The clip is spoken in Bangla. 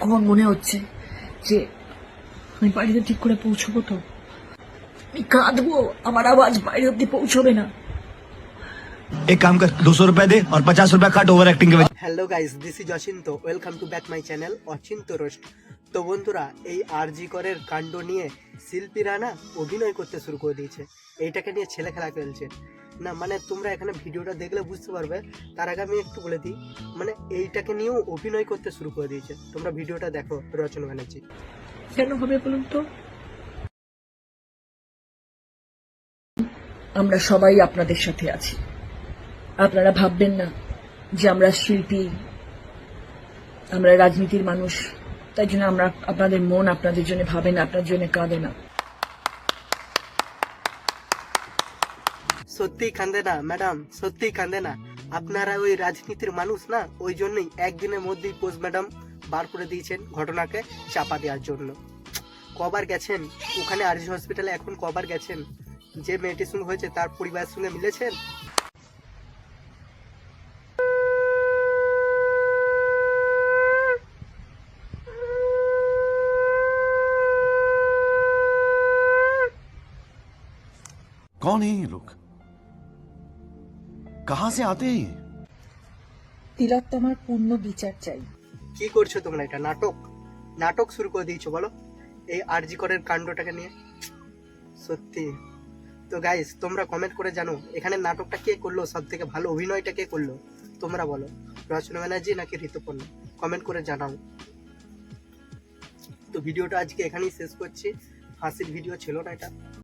এখন মনে হচ্ছে যে আমি বাড়িতে ঠিক করে পৌঁছবো তো আমি কাঁদবো আমার আওয়াজ বাইরে অব্দি পৌঁছবে না एक काम कर दो सौ रुपए दे और पचास रुपए काट ओवर एक्टिंग के वजह hello guys this is Achinta welcome to back my channel Achinta roast তো বন্ধুরা, এই আরজি করের কাণ্ড নিয়ে শিল্পীরা না অভিনয় করতে শুরু করে দিয়েছে। এইটাকে নিয়ে ছেলে খেলা খেলছে। না মানে তোমরা এখানে ভিডিওটা দেখলে বুঝতে পারবে, তার আগে আমি একটু বলে দিই মানে এইটাকে নিয়েও অভিনয় করতে শুরু করে দিয়েছে। তোমরা ভিডিওটা দেখো, রচনা ব্যানার্জি। কেন হবে বলুন তো? আমরা সবাই আপনাদের সাথে আছি। আপনারা ভাববেন না যে আমরা শিল্পী, আমরা রাজনীতির মানুষ। তাই জন্য আমরা আপনাদের মন আপনাদের জন্য ভাবে না আপনার জন্য কাঁদে না। সত্যিই কান্দে না, ম্যাডাম সত্যিই কান্দে না। আপনারা ওই রাজনীতির মানুষ না, ওই জন্যই একদিনের মধ্যেই পোস্ট ম্যাডাম বার করে দিয়েছেন ঘটনাকে চাপা দেওয়ার জন্য। কবার গেছেন? ওখানে আরজি হসপিটালে এখন কবার গেছেন? যে মেয়েটির সঙ্গে হয়েছে তার পরিবারের সঙ্গে মিলেছেন? कौन है ये लोग कहां से आते हैं ये তিলোত্তমার পূর্ণ বিচার চাই কি করছো তোমরা এটা নাটক নাটক শুরু করে দিয়েছো বলো এই আরজি করের কাণ্ডটাকে নিয়ে সত্যি তো গাইস তোমরা কমেন্ট করে জানো এখানে নাটকটা কে করলো সব থেকে ভালো অভিনয়টা কে করলো তোমরা বলো রচনা ব্যানার্জি নাকি ঋতুপর্ণ কমেন্ট করে জানাও তো ভিডিওটা আজকে এখানেই শেষ করছি হাসির ভিডিও ছিল না এটা